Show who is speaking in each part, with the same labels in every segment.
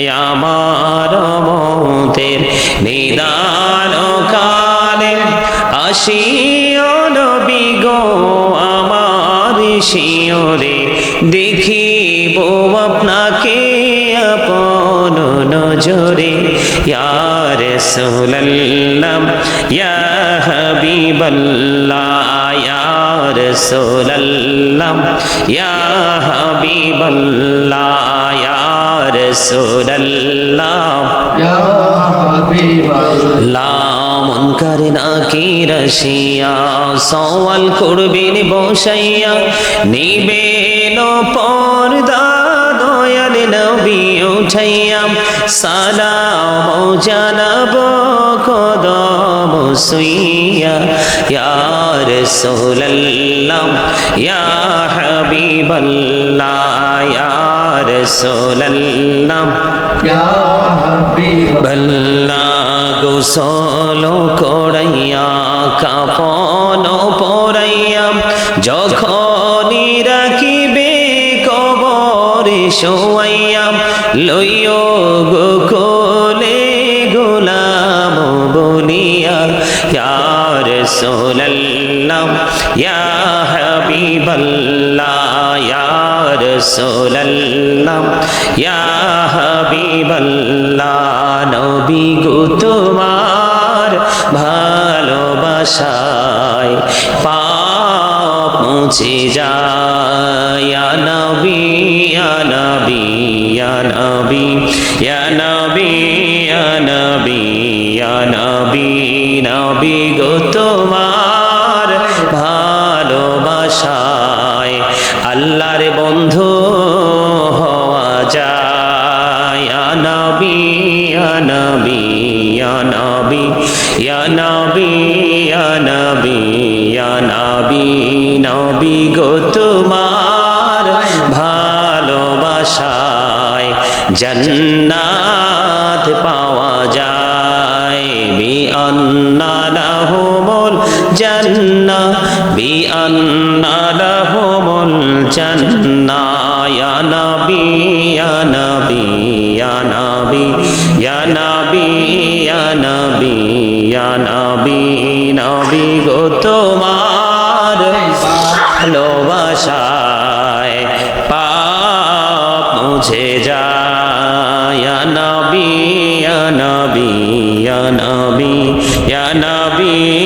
Speaker 1: আমার মতের নিদান কালে আসিও নবী গো, আমার শিওরে দেখিব আপনাকে আপন নজরে। ইয়ার সোলাল্লাম ইয়া হাবিবাল্লাহ ইয়ার সোলাল্লাম ইয়া হাবিবাল্লাহ। সওয়াল করবেন বসাইয়া নবী উঠাইয়া। সালাম জানাব কদম সুইয়া ইয়া রাসূলুল্লাহ ইয়া হাবিবাল্লাহ ইয়া রাসূলুল্লাহ।
Speaker 2: Ya Habibullah
Speaker 1: বল্লা গোসল করাইয়া কাপন পরাইয়া যখনই রাখিবে কবরে শোয়াইয়া লইয় গো কোলে গোলাম বলিয়া ইয়ার সোলাল্লাম ইয়া হাবিবাল্লাহ ইয়ার সোলাল্লাম ইয়া হাবিবাল্লাহ, নবী গো তোমার ভালোবাসায় পাপ মুছে যায়। নবী নবী নবী নবী নবী নবী নবী গো তোমার ভালোবাসায় আল্লাহর বন্ধু হওয়া যায়। ইয়া নবী ইয়া নবী ইয়া নবী ইয়া নবী গো তোমার ভালোবাসায় জন্নাত পাওয়া যায়। বি লাহুমুল জান্না বি আন্না নবী নবী গো তোমার ভালোবাসায় পাপ মুছে যায়। নবী নবী নবী নবী।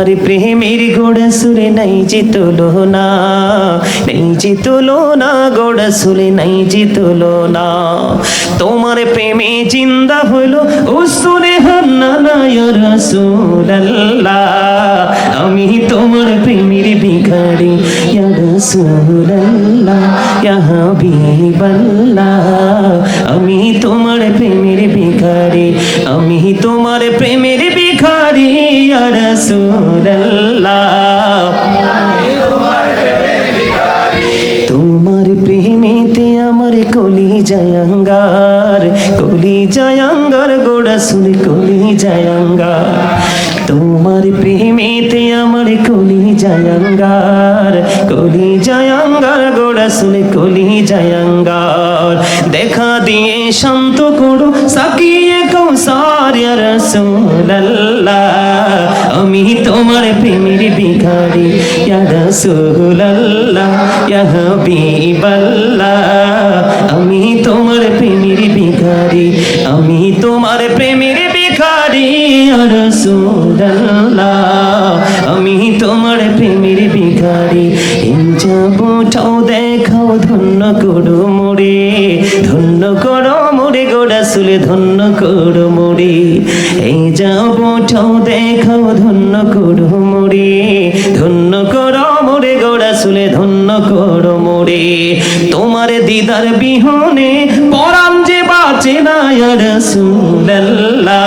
Speaker 3: তোমার প্রেমের গোড়া সুরে নাই যে না নেই যে তুলনা, গোড়া সুরে নাই যে না তোমার প্রেমে জিন্দা হলো না ইয়া রাসূলুল্লাহ। আমি তোমার প্রেমের ভিখারি আমি তোমার প্রেমের ভিখারি, আমি তোমার প্রেমের ভিখারি রাসূলুল্লাহ। তোমার প্রেমিতে আমার কলি জয়ঙ্গার কলি জয়ঙ্গার গোড়া সুর কলি জয়ঙ্গার তোমার প্রেমেতে আমার কলি জয়ঙ্গার কলি জয়ঙ্গার গোড়া সুরে কলি জয়ঙ্গার দেখা দিয়ে শান্ত করো, সাকিয়ে কৌসার রাসূলুল্লাহ। আমি তোমার প্রেমের ভিখারি রাসূলুল্লাহ, ইয়া হাবিবাল্লাহ। আমি তোমার প্রেমের ভিখারি, আমি তোমার প্রেমের আমি তোমার প্রেমের ভিখারি এই যাবটাও দেখাও ধন্য করো মোরে ধন্য করো মোরে গোড়া সুলে ধন্য করো মোরে এই যাবটাও দেখাও ধন্য করো মোরে ধন্য করো মোরে গোড়া সুলে ধন্য
Speaker 1: করো মোরে তোমার দিদার বিহনে পরাম যে বাঁচে না রাসূলুল্লাহ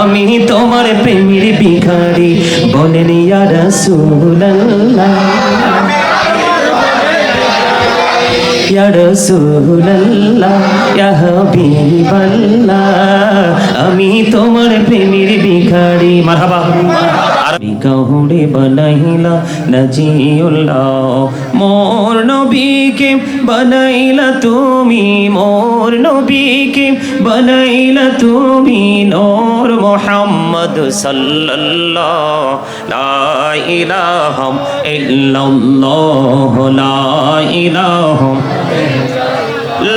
Speaker 1: আমি তোমার প্রেমের ভিখারি বলেন ইয়া রাসূলুল্লাহ আমি তোমার প্রেমের ভিখারি মারহাবা। আমি কাহুরে বানাইলা নাজিউল্লাহ। মোর নবীকে বানাইলা তুমি, মোর নবীকে বানাইলা তুমি নূর মুহাম্মদ সাল্লাল্লাহ। লা ইলাহা ইল্লাল্লাহ, লা ইলাহা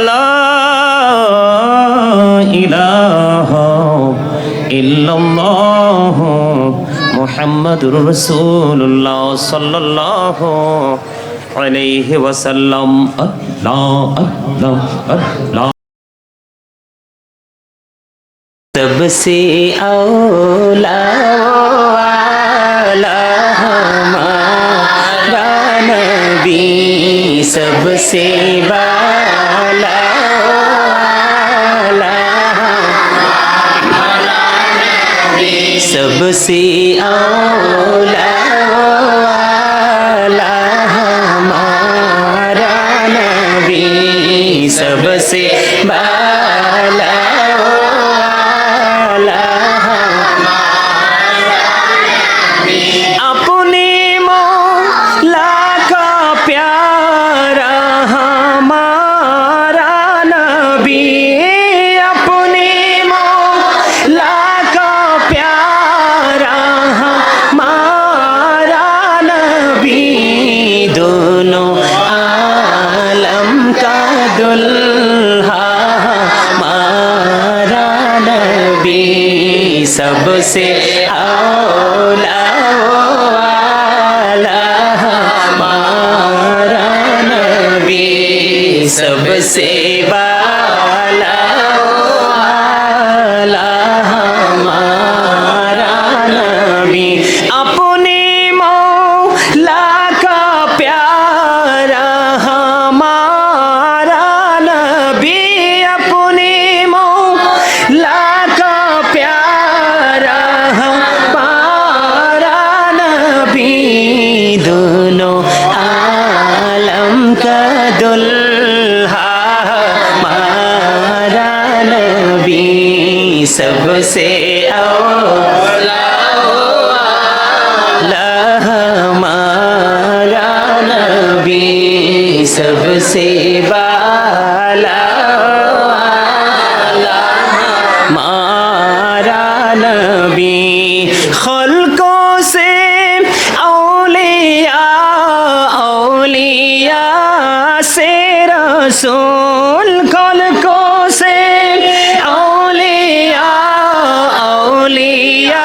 Speaker 1: লা ইলাহা ইল্লাল্লাহ। মুহাম্মাদুর রাসূলুল্লাহ সাল্লাল্লাহু আলাইহি ওয়াসাল্লাম আল্লাহ আল্লাহ আল্লাহ सबसे औला वाला हमारा नबी सबसे रसूल खलकों से औलिया औलिया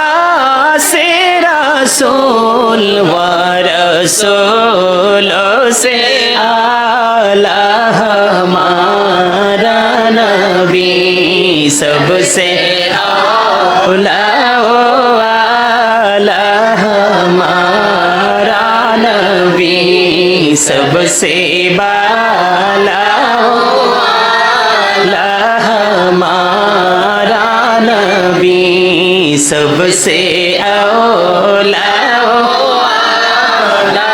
Speaker 1: से रसूल, व रसूल से आला हमारा नबी सबसे हमारा नबी सबसे बाला सबसे औला वाला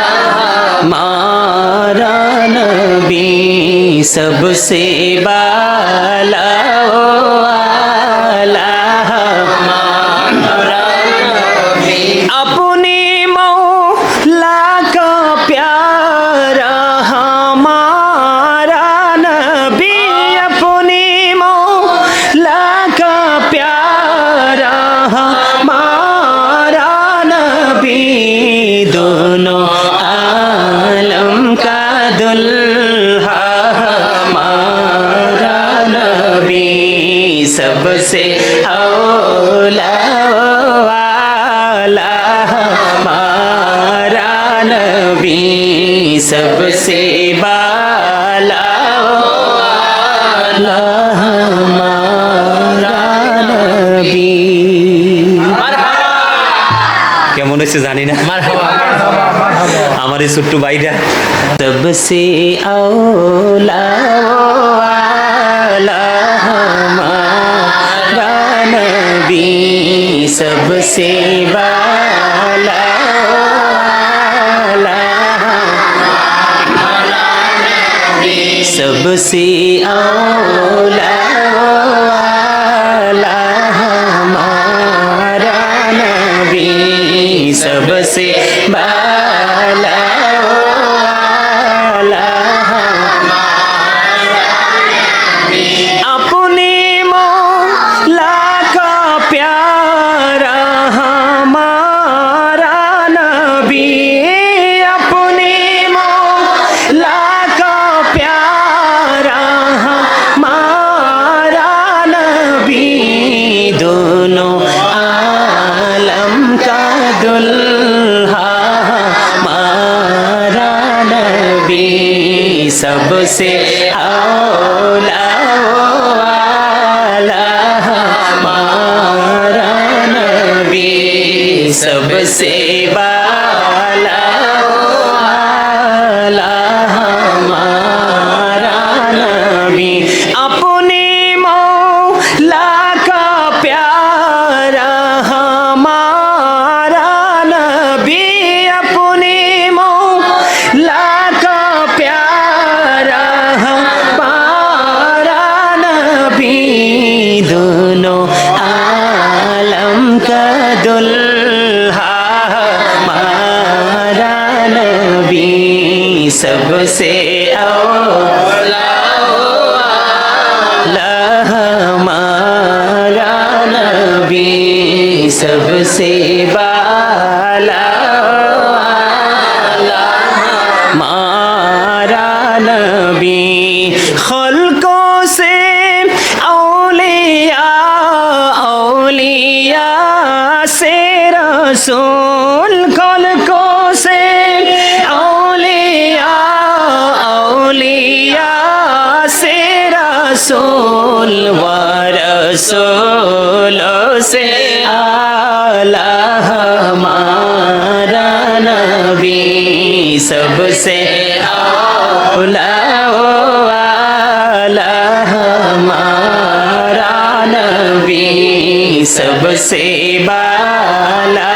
Speaker 1: हमारा नबी सबसे बाला सबसे औला हमारा नबी सबसे बाला কেমন হয়েছে জানি না। আমার এই ছোট্ট ভাইটা। সবসে আওলা हमारा नबी सबसे वाला सबसे औला दुल्हा हमारा नबी सबसे رسول ورسولوں سے آلہ ہمارا نبی سب سے آلہ آلہ ہمارا نبی سب سے بالا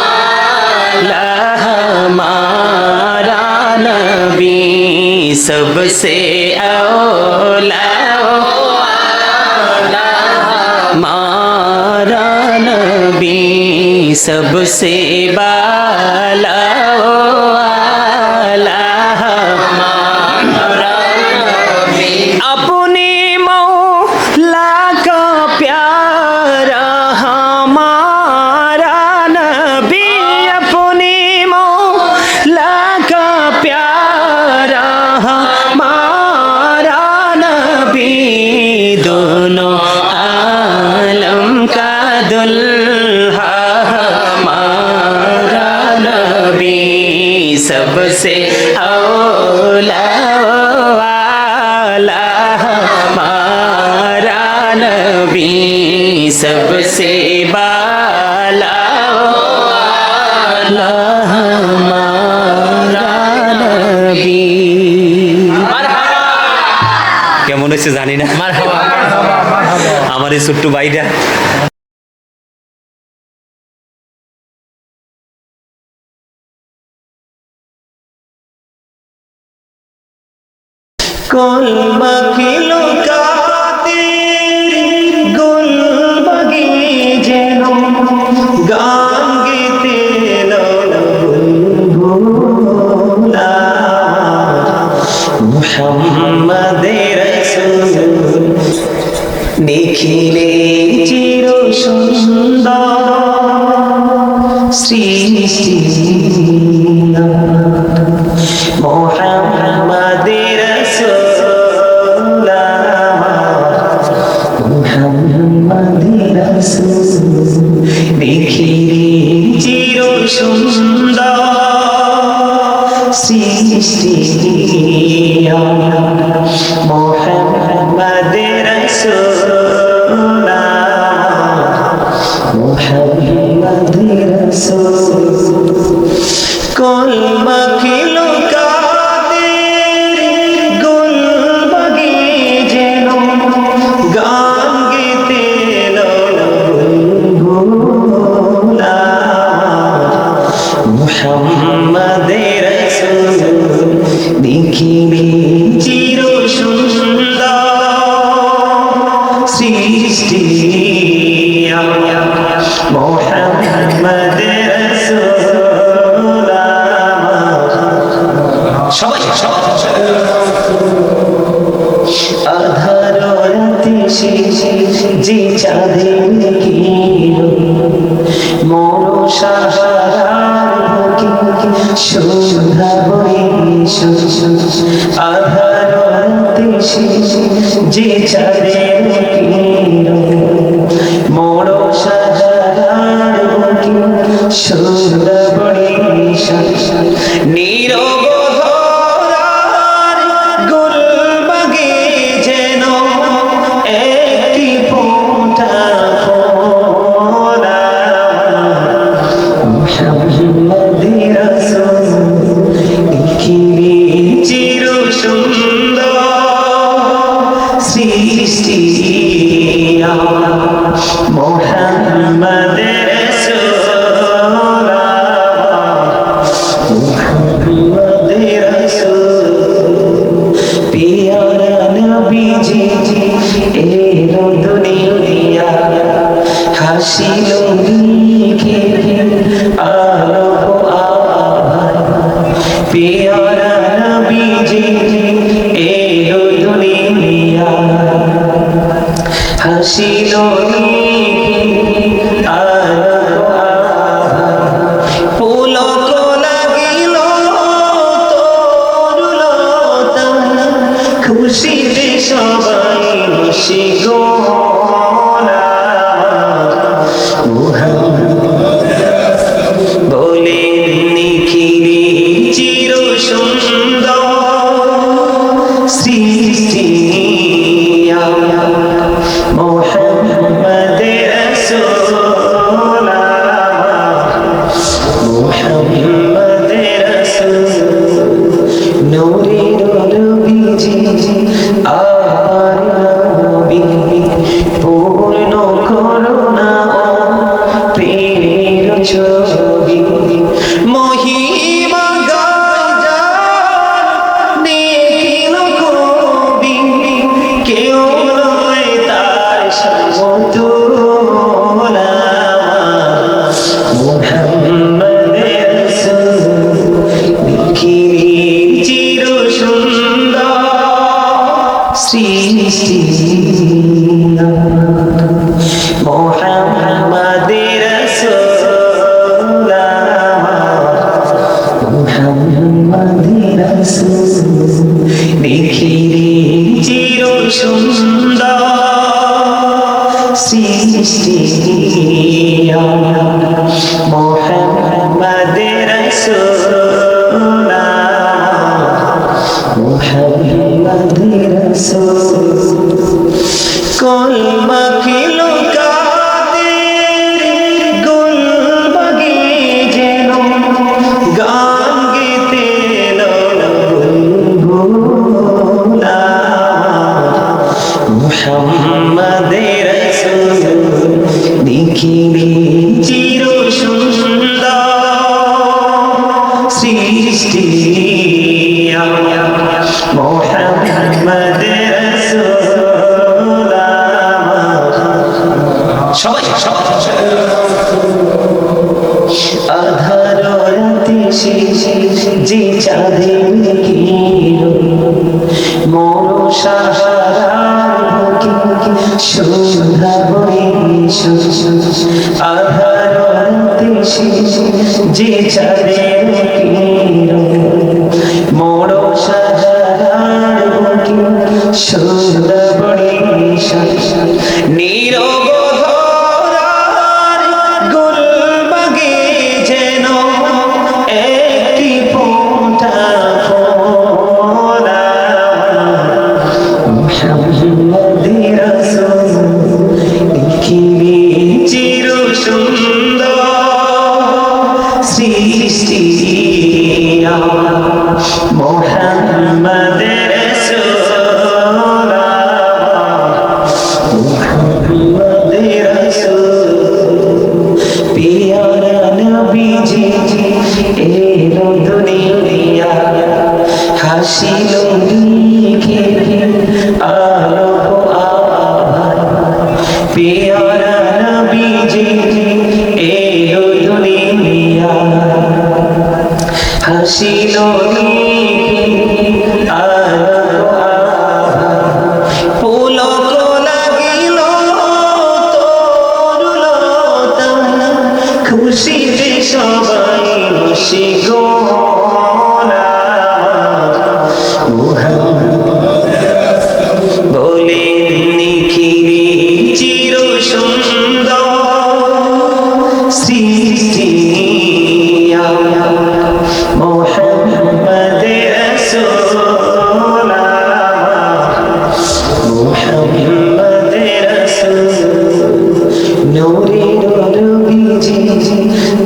Speaker 1: آلہ ہمارا نبی سب سے सबसे বেশি জানি না। আমার এই ছোট্ট ভাইটা। কল দেখিলে চির সুন্দর সৃষ্টি সন্ধ্যা হয়ে আধার দেশে যে চাঁদের মোড় সাধারণ সন্ধ্যা বড়ে সবাই
Speaker 2: সবাই।
Speaker 1: আধার রাতে যে চাঁদে মন সাহারা সন্ধ্যা হয়ে আধার রাতে যে চাঁদে মন সাহারা সন্ধ্যা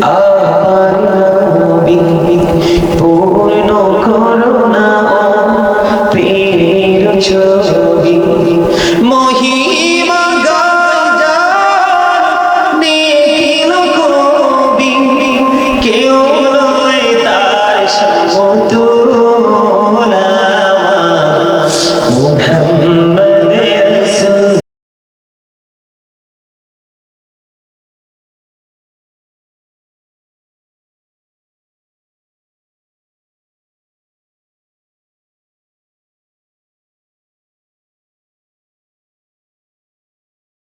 Speaker 1: 来来来